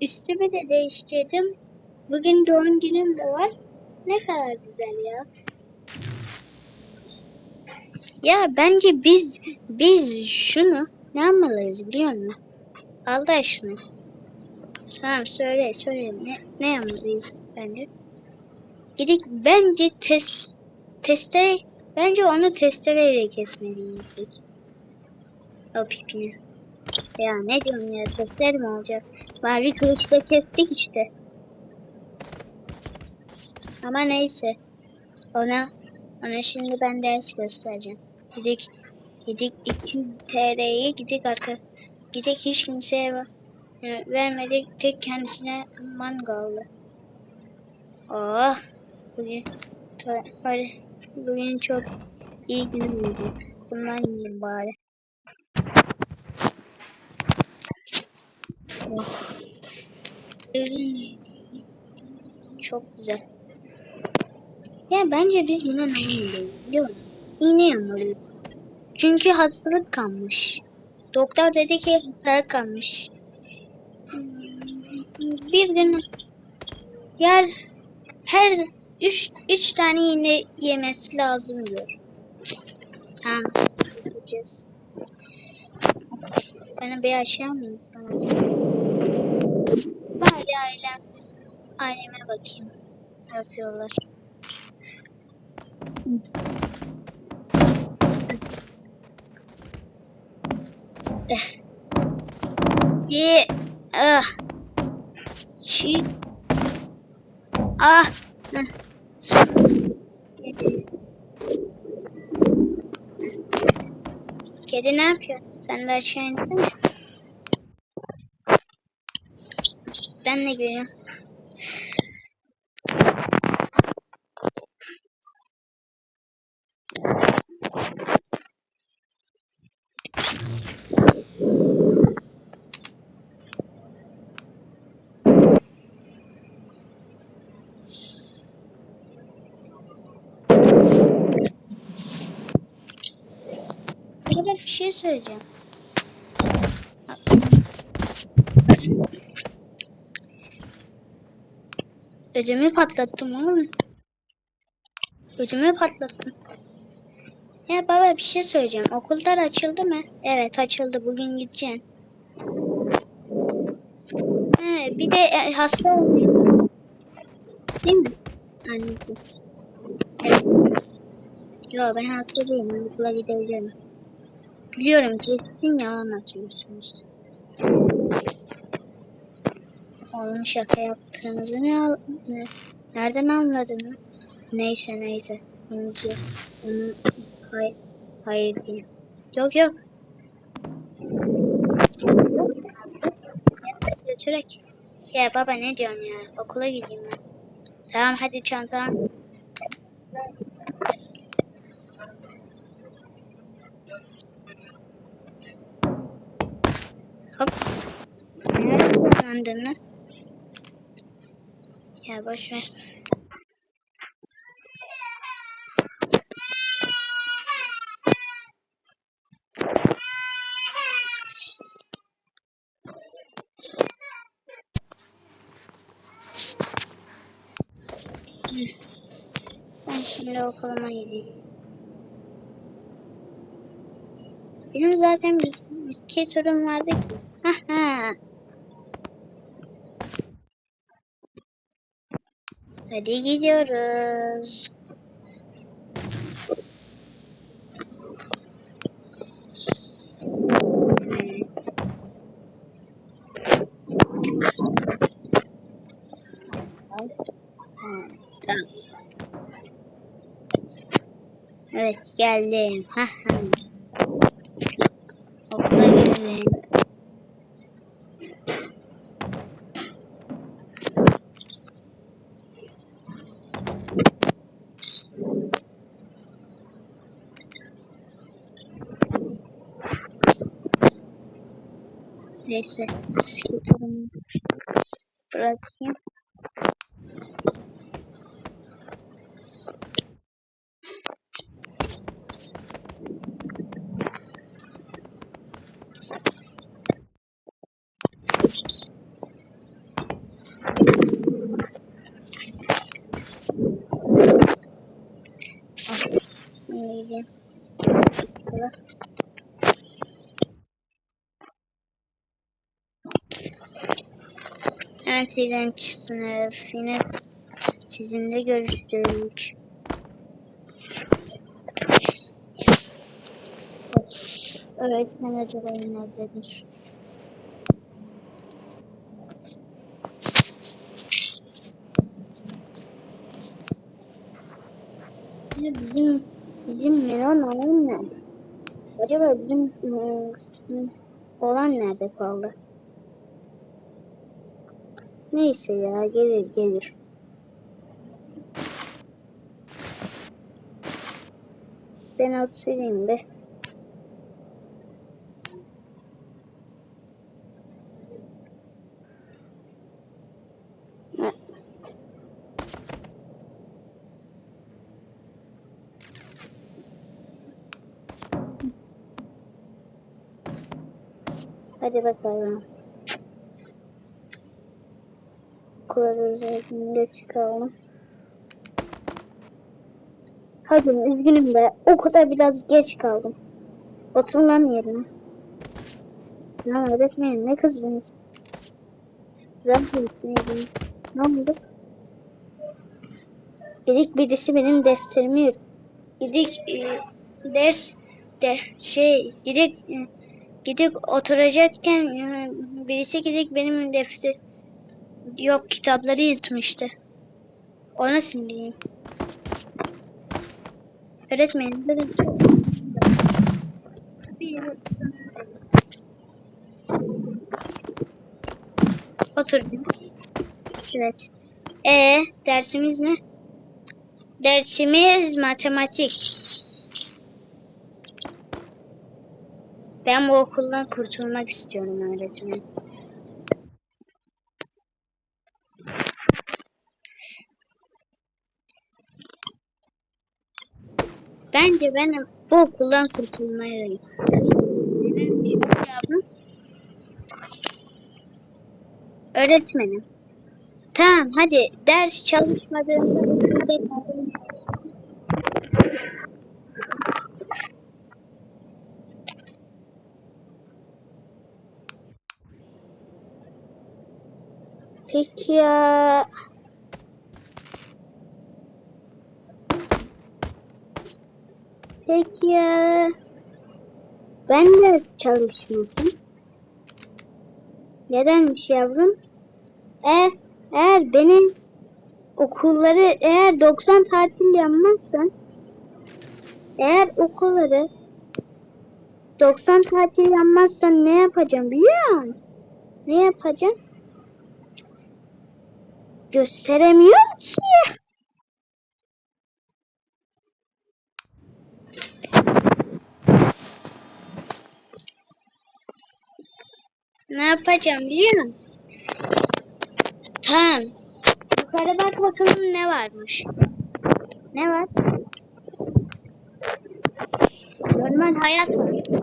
üstümü de değiştirdim. Bugün doğum günüm de var. Ne kadar güzel ya. Ya bence biz biz şunu ne yapmalıyız biliyor musun? Allah aşkına. Tamam söyle söyle ne, ne yapmalıyız bence? Gidip bence test testere bence onu testereyle kesmeliyiz. O pipini. Ya ne diyorsun ya testere mi olacak? Bari kılıçla kestik işte. Ama neyse. Ona ona şimdi ben ders göstereceğim. Gidik gidik 200 TL'yi gidik arka gidik hiç kimseye e, vermedik tek kendisine mangallı. Oh bugün bugün çok iyi günümdü. Bundan yiyeyim bari. Oh. Ürün çok güzel. Ya bence biz buna ne yapmalıyız biliyor musun? İğne yapmalıyız. Çünkü hastalık kalmış. Doktor dedi ki hastalık kalmış. Bir gün yer her üç, üç tane iğne yemesi lazım diyor. Ha, yapacağız. Bana bir aşağı mı insan? Bari ailem, aileme bakayım. Ne yapıyorlar? Bir ah çi ah. Kedi ne yapıyor? Sen de aşağı indin mi? Ben de. Burada bir şey söyleyeceğim. Ödümü patlattım oğlum. Ödümü patlattım. Ya baba bir şey söyleyeceğim. Okullar açıldı mı? Evet açıldı. Bugün gideceğim. He, bir de e, hasta oluyor. Değil mi? Annesi. Evet. Yo ben hasta değilim. Okula gidebilirim. Biliyorum kesin yalan atıyorsunuz. Oğlum şaka yaptığınızı ne, ne- nereden anladın? Neyse neyse. Onu diyor. Onu hayır, hayır diyeyim. Yok yok. Götürek. Ya baba ne diyorsun ya? Okula gideyim ben. Tamam hadi çantam. Hop. Nerede kullandın lan? Ya boş ver. Ben şimdi okuluma gideyim. Benim zaten bir bisiklet sorun vardı. Ha ha. Hadi gidiyoruz. Evet geldim. Ha ha. Neyse. Skuterumu bırakayım. Neydi? Evet iğrenç sınıf. Yine sizinle görüştük. Öğretmen acaba nerededir? Bizim bizim Meron olan nerede? Acaba bizim ıı, olan nerede kaldı? Neyse ya gelir gelir. Ben oturayım be. Ha. Hadi bakalım. Kuralımızı çıkalım. Hadi üzgünüm be. O kadar biraz geç kaldım. Otur lan yerine. Ya öğretmenim ne kızdınız? Ben konuşmayayım. Ne oldu? Dedik birisi benim defterimi. Gidik e, ders de şey gidik e, gidik oturacakken e, birisi gidik benim defter yok kitapları yırtmıştı. O nasıl diyeyim? Öğretmenim dedim. Oturdum. Evet. E dersimiz ne? Dersimiz matematik. Ben bu okuldan kurtulmak istiyorum öğretmenim. Bence ben bu okuldan kurtulmalıyım. Öğretmenim. Tamam hadi ders çalışmadığında kalın. Peki ya Peki ben de çalışmasın. Nedenmiş yavrum? Eğer eğer benim okulları eğer 90 tatil yapmazsan eğer okulları 90 tatil yapmazsan ne yapacağım biliyor musun? Ne yapacağım? Gösteremiyorum ki. Ne yapacağım biliyor musun? Tamam. Yukarı bak bakalım ne varmış. Ne var? Normal hayat var.